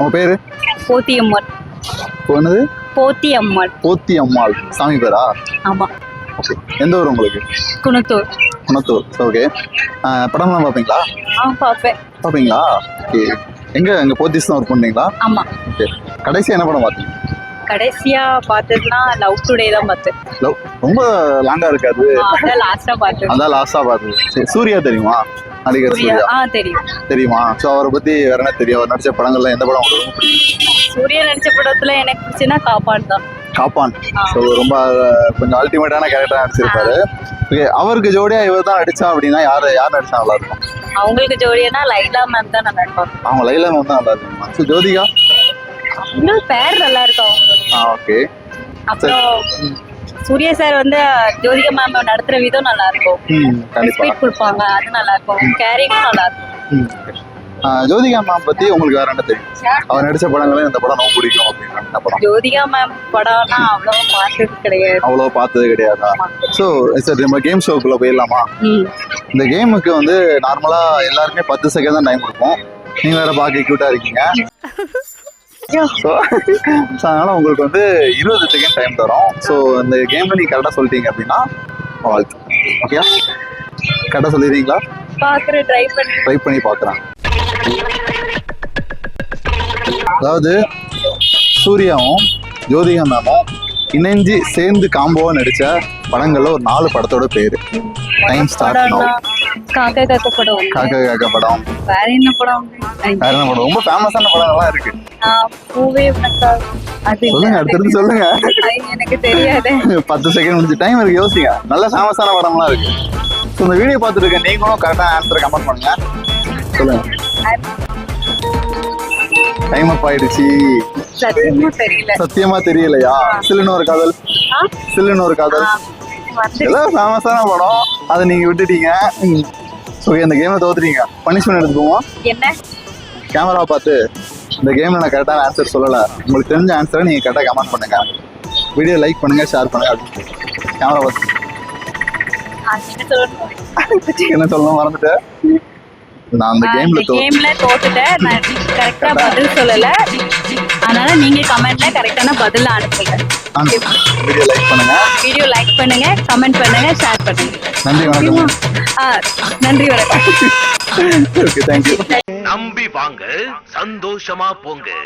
உங்க பேரு? என்னது போத்தி அம்மன் போத்தி அம்மாள் சாமி பேரா? ஆமா. ஓகே. எந்த ஊர் உங்களுக்கு? குணத்தூர். குணத்தூர். ஓகே. படம்லாம் பார்ப்பீங்களா? ஆ பார்ப்பேன். பார்ப்பீங்களா? ஓகே. எங்க எங்க போத்தீஸ் தான் ஒர்க் பண்ணீங்களா ஆமா. ஓகே. கடைசியா என்ன படம் பார்த்தீங்க? கடைசியா பார்த்ததுன்னா லவ் டுடே தான் பார்த்தேன். லவ் ரொம்ப லாங்கா இருக்காது. அதான் லாஸ்டா பார்த்தேன். அதான் லாஸ்டா பார்த்தது சரி சூர்யா தெரியுமா? நடிகர் சூர்யா ஆ தெரியும். தெரியுமா? ஸோ அவரை பத்தி வேற என்ன தெரியும்? அவர் நடிச்ச படங்கள்ல எந்த படம் உங்களுக்கு ரொம்ப பிடிக்கும்? சூர்யா நடிச்ச படத்துல எனக்கு பிடிச்சுன்னா காப்பான் தான். காப்பான். ஸோ ரொம்ப கொஞ்சம் அல்டிமேட்டான கேரக்டர் நடிச்சிருப்பாரு. ஓகே அவருக்கு ஜோடியா இவர் தான் நடிச்சா அப்படின்னா யார் யார் நடிச்சா நல்லா இருக்கும்? அவங்களுக்கு ஜோடியானா லைலா மேம் தான் நல்லா இருப்பாங்க. அவங்க லைலா மேம் தான் நல்லா இருக்கும்? ஸோ ஜோதிகா? இன்னும் பேர் நல்லா இருக்கும் அவங்களுக்கு. ஓகே. அப்புறம் சூர்யா சார் வந்து ஜோதிகா மேம் நடத்துற விதம் நல்லா இருக்கும் ரெஸ்பெக்ட் கொடுப்பாங்க அது நல்லா இருக்கும் கேரிங்கும் நல்லா இருக்கும் ஜோதிகா மேம் பத்தி உங்களுக்கு வேற என்ன தெரியும்? அவர் நடிச்ச படங்களே இந்த படம் ரொம்ப பிடிக்கும் அப்படின்னு படம்? ஜோதிகா மேம் படம்னா அவ்வளவா பார்த்தது கிடையாது. அவ்வளோ பார்த்தது கிடையாதா? ஸோ சரி நம்ம கேம் ஷோக்குள்ள போயிடலாமா? இந்த கேமுக்கு வந்து நார்மலா எல்லாருமே பத்து செகண்ட் தான் டைம் கொடுப்போம். நீங்க வேற பார்க்க கியூட்டா இருக்கீங்க. ஸோ அதனால உங்களுக்கு வந்து இருபது செகண்ட் டைம் தரோம். ஸோ இந்த கேம்ல நீங்க கரெக்டாக சொல்லிட்டீங்க அப்படின்னா வாழ்த்து ஓகே கரெக்டாக சொல்லிடுறீங்களா? ட்ரை பண்ணி. ட்ரை பண்ணி பார்க்குறேன் அதாவது சூர்யாவும் ஜோதிகா மேமும் இணைஞ்சு சேர்ந்து காம்போவா நடிச்ச படங்கள்ல ஒரு நாலு படத்தோட பேரு. டைம் ஸ்டார்ட் காக்கா காக்கா படம். காக்கா காக்கா படம். வேற என்ன படம்? வேற என்ன படம்? ரொம்ப ஃபேமஸான படங்கள்லாம் இருக்கு. பூவே அது சொல்லுங்க அடுத்தடுத்து சொல்லுங்க. அது எனக்கு தெரியாது. பத்து செகண்ட் முடிஞ்சு டைம் இருக்கு யோசிங்க. நல்ல ஃபேமஸான படம்லாம் இருக்கு. ஸோ இந்த வீடியோ பார்த்துட்டு இருக்க நீங்களும் கரெக்டாக ஆன்சரை கமெண்ட் பண்ணுங்க. சொல்லுங்க. டைம் அப் ஆயிடுச்சு. சத்தியமா தெரியல. சத்தியமா தெரியலையா? சில்லுன்னு ஒரு காதல்? சில்லுன்னு ஒரு காதல். எல்லாம் ஃபேமஸான படம். அதை நீங்க விட்டுட்டீங்க. ஸோ இந்த கேமை தோத்துட்டீங்க. பனிஷ்மெண்ட் எடுத்துக்குவோம். என்ன? கேமரா பார்த்து. இந்த கேம்ல நான் கரெக்டான ஆன்சர் சொல்லலை. உங்களுக்கு தெரிஞ்ச ஆன்சரை நீங்க கரெக்டாக கமெண்ட் பண்ணுங்க. வீடியோ லைக் பண்ணுங்க ஷேர் பண்ணுங்க. கேமரா பார்த்து என்ன சொல்லணும் மறந்துட்டேன். நான் அந்த கேம்ல கேம்ல தோத்துட்டேன். நான் கரெக்டா பதில் சொல்லல. அதனால நீங்க கமெண்ட்ல கரெக்டான பதில் அனுப்புங்க. வீடியோ லைக் பண்ணுங்க. வீடியோ லைக் பண்ணுங்க கமெண்ட் பண்ணுங்க ஷேர் பண்ணுங்க. நன்றி வணக்கம். ஆ, நன்றி வணக்கம். ஓகே தேங்க்யூ நம்பி வாங்க சந்தோஷமா போங்க.